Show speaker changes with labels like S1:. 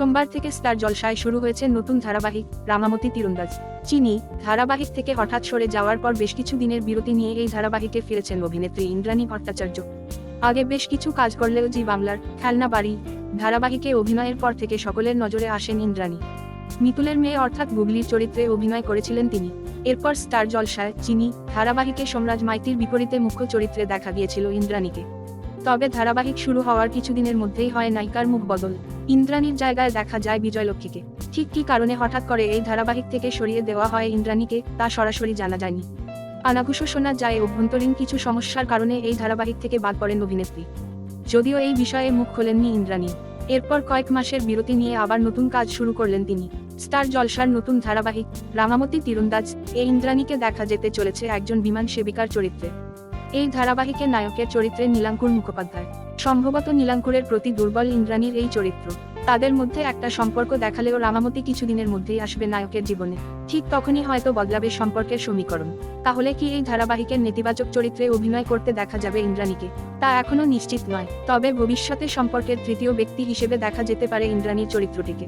S1: সোমবার থেকে স্টার জলসায় শুরু হয়েছে নতুন ধারাবাহিক রামামতি তীরন্দাজ। চিনি, ধারাবাহিক থেকে হঠাৎ সরে যাওয়ার পর বেশ কিছু দিনের বিরতি নিয়ে এই ধারাবাহিকে ফিরেছেন অভিনেত্রী ইন্দ্রাণী ভট্টাচার্য। আগে বেশ কিছু কাজ করলেও জি বাংলার খেলনা বাড়ি, ধারাবাহিকে অভিনয়ের পর থেকে সকলের নজরে আসেন ইন্দ্রাণী। মিতুলের মেয়ে অর্থাৎ গুগলির চরিত্রে অভিনয় করেছিলেন তিনি। এরপর স্টার জলসায় চিনি, ধারাবাহিকে সোমরাজ মাইতির বিপরীতে মুখ্য চরিত্রে দেখা গিয়েছিল ইন্দ্রাণীকে। তবে ধারাবাহিক শুরু হওয়ার কিছুদিনের মধ্যেই হয় নায়িকার মুখ বদল। ইন্দ্রাণীর জায়গায় দেখা যায় বিজয়লক্ষ্মীকে। ঠিক কি কারণে হঠাৎ করে এই ধারাবাহিক থেকে সরিয়ে দেওয়া হয় ইন্দ্রাণীকে, তা সরাসরি জানা যায়নি। আনাঘুষো শোনা যায় অভ্যন্তরীণ কিছু সমস্যার কারণে এই ধারাবাহিক থেকে বাদ পড়েন অভিনেত্রী। যদিও এই বিষয়ে মুখ খোলেননি ইন্দ্রাণী। এরপর কয়েক মাসের বিরতি নিয়ে আবার নতুন কাজ শুরু করলেন তিনি। স্টার জলসার নতুন ধারাবাহিক রামামতি তীরন্দাজ এই ইন্দ্রাণীকে দেখা যেতে চলেছে একজন বিমান সেবিকার চরিত্রে। এই ধারাবাহিকে নায়কের চরিত্রে নীলাঙ্কুর মুখোপাধ্যায়। সম্ভবত নীলাঙ্কুরের প্রতি দুর্বল ইন্দ্রাণীর এই চরিত্র। তাদের মধ্যে একটা সম্পর্ক দেখালেও রামামতি কিছুদিনের মধ্যেই আসবে নায়কের জীবনে। ঠিক তখনই হয়তো বদলাবে সম্পর্কের সমীকরণ। তাহলে কি এই ধারাবাহিকের নেতিবাচক চরিত্রে অভিনয় করতে দেখা যাবে ইন্দ্রাণীকে? তা এখনও নিশ্চিত নয়। তবে ভবিষ্যতে সম্পর্কের তৃতীয় ব্যক্তি হিসেবে দেখা যেতে পারে ইন্দ্রাণীর চরিত্রটিকে।